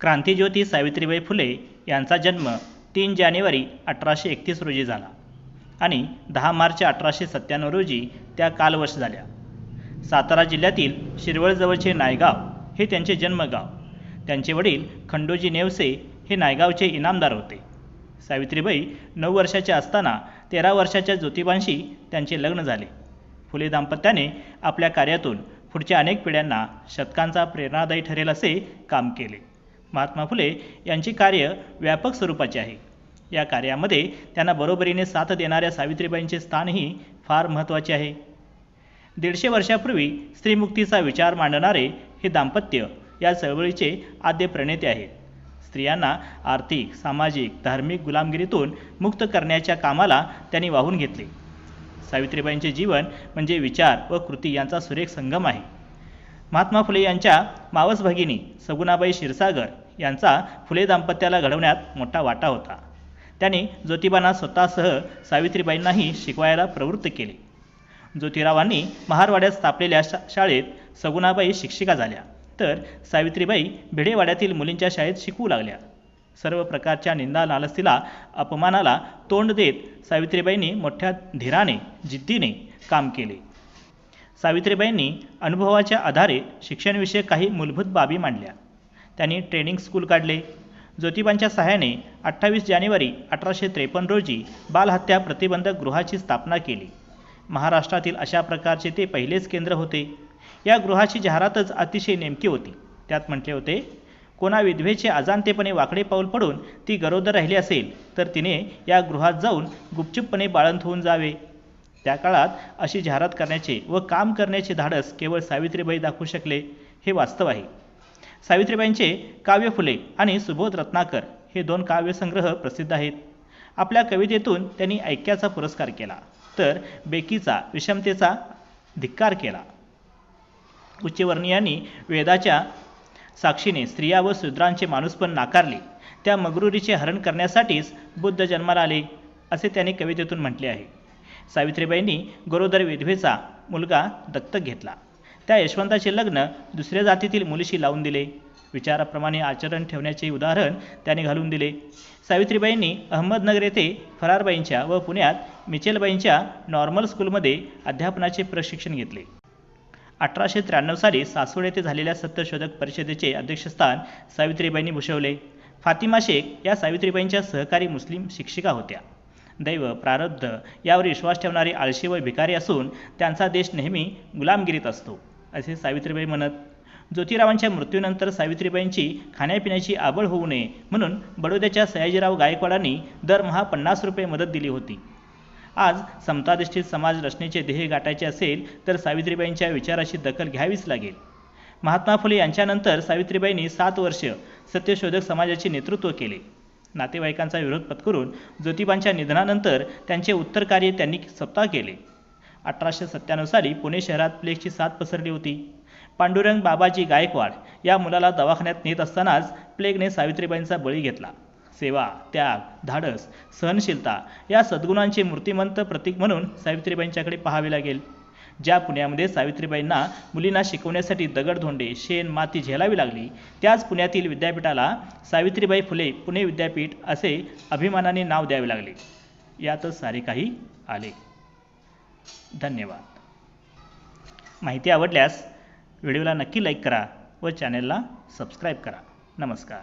क्रांतिज्योती सावित्रीबाई फुले यांचा जन्म तीन जानेवारी अठराशे एकतीस रोजी झाला आणि दहा मार्च अठराशे सत्त्याण्णव रोजी त्या कालवश झाल्या. सातारा जिल्ह्यातील शिरवळजवळचे नायगाव हे त्यांचे जन्मगाव. त्यांचे वडील खंडोजी नेवसे हे नायगावचे इनामदार होते. सावित्रीबाई नऊ वर्षाच्या असताना तेरा वर्षाच्या ज्योतिबांशी त्यांचे लग्न झाले. फुले दाम्पत्याने आपल्या कार्यातून पुढच्या अनेक पिढ्यांना शतकांचा प्रेरणादायी ठरेल असे काम केले. महात्मा फुले यांचे कार्य व्यापक स्वरूपाचे आहे. या कार्यामध्ये त्यांना बरोबरीने साथ देणाऱ्या सावित्रीबाईंचे स्थानही फार महत्त्वाचे आहे. दीडशे वर्षापूर्वी स्त्रीमुक्तीचा विचार मांडणारे हे दाम्पत्य या चळवळीचे आद्य प्रणेते आहेत स्त्रियांना आर्थिक सामाजिक धार्मिक गुलामगिरीतून मुक्त करण्याच्या कामाला त्यांनी वाहून घेतले. सावित्रीबाईंचे जीवन म्हणजे विचार व कृती यांचा सुरेख संगम आहे. महात्मा फुले यांच्या मावस भगिनी सगुणाबाई क्षीरसागर यांचा फुले दाम्पत्याला घडवण्यात मोठा वाटा होता. त्यांनी ज्योतिबांना स्वतःसह सावित्रीबाईंनाही शिकवायला प्रवृत्त केले. ज्योतिरावांनी महारवाड्यात स्थापलेल्या शा शाळेत सगुणाबाई शिक्षिका झाल्या. तर सावित्रीबाई भिडेवाड्यातील मुलींच्या शाळेत शिकवू लागल्या. सर्व प्रकारच्या निंदा नालस्तीला अपमानाला तोंड देत सावित्रीबाईंनी मोठ्या धीराने जिद्दीने काम केले. सावित्रीबाईंनी अनुभवाच्या आधारे शिक्षणविषयक काही मूलभूत बाबी मांडल्या. त्यांनी ट्रेनिंग स्कूल काढले. ज्योतिबांच्या सहाय्याने अठ्ठावीस जानेवारी अठराशे त्रेपन्न रोजी बालहत्या प्रतिबंधक गृहाची स्थापना केली. महाराष्ट्रातील अशा प्रकारचे ते पहिलेच केंद्र होते. या गृहाची जाहिरातच अतिशय नेमकी होती. त्यात म्हटले होते कोणा विधवेचे अजाणतेपणे वाकडे पाऊल पडून ती गरोदर राहिली असेल तर तिने या गृहात जाऊन गुपचूपपणे बाळंत होऊन जावे. त्या काळात अशी जाहिरात करण्याचे व काम करण्याचे धाडस केवळ सावित्रीबाई दाखवू शकले हे वास्तव आहे. सावित्रीबाईंचे काव्य फुले आणि सुबोध रत्नाकर हे दोन काव्यसंग्रह प्रसिद्ध आहेत. आपल्या कवितेतून त्यांनी ऐक्याचा पुरस्कार केला तर बेकीचा विषमतेचा धिक्कार केला. उच्चवर्णीयांनी वेदाच्या साक्षीने स्त्रिया व शूद्रांचे माणूसपण नाकारले. त्या मगरुरीचे हरण करण्यासाठीच बुद्ध जन्माला आले असे त्यांनी कवितेतून म्हटले आहे. सावित्रीबाईंनी गरोदर विधवेचा मुलगा दत्तक घेतला. त्या यशवंताचे लग्न दुसऱ्या जातीतील मुलीशी लावून दिले. विचाराप्रमाणे आचरण ठेवण्याचे उदाहरण त्याने घालून दिले. सावित्रीबाईंनी अहमदनगर येथे फरारबाईंच्या व पुण्यात मिचेलबाईंच्या नॉर्मल स्कूलमध्ये अध्यापनाचे प्रशिक्षण घेतले. अठराशे त्र्याण्णव साली सासवड येथे झालेल्या सत्यशोधक परिषदेचे अध्यक्षस्थान सावित्रीबाईंनी भूषवले. फातिमा शेख या सावित्रीबाईंच्या सहकारी मुस्लिम शिक्षिका होत्या. दैव प्रारब्ध यावर विश्वास ठेवणारे आळशी व भिकारी असून त्यांचा देश नेहमी गुलामगिरीत असतो असे सावित्रीबाई म्हणत. ज्योतिरावांच्या मृत्यूनंतर सावित्रीबाईंची खाण्यापिण्याची आबळ होऊ नये म्हणून बडोद्याच्या सयाजीराव गायकवाडांनी दरमहा पन्नास रुपये मदत दिली होती. आज समताधिष्ठित समाज रचनेचे ध्येय गाठायचे असेल तर सावित्रीबाईंच्या विचाराची दखल घ्यावीच लागेल. महात्मा फुले यांच्यानंतर सावित्रीबाईंनी सात वर्ष सत्यशोधक समाजाचे नेतृत्व केले. नातेवाईकांचा विरोध पत्करून ज्योतिबांच्या निधनानंतर त्यांचे उत्तर कार्य त्यांनी सप्ताह केले. अठराशे सत्त्याण्णव साली पुणे शहरात प्लेगची साथ पसरली होती. पांडुरंग बाबाजी गायकवाड या मुलाला दवाखान्यात नेत असतानाच प्लेगने सावित्रीबाईंचा बळी घेतला. सेवा त्याग धाडस सहनशीलता या सद्गुणांचे मूर्तिमंत प्रतीक म्हणून सावित्रीबाईंच्याकडे पाहावे लागेल. ज्या पुण्यामध्ये सावित्रीबाईंना मुलींना शिकवण्यासाठी दगडधोंडे शेण माती झेलावी लागली त्याच पुण्यातील विद्यापीठाला सावित्रीबाई फुले पुणे विद्यापीठ असे अभिमानाने नाव द्यावे लागले. यातच सारे काही आले. धन्यवाद. माहिती आवडल्यास व्हिडिओला नक्की लाईक करा व चॅनेलला सबस्क्राईब करा. नमस्कार.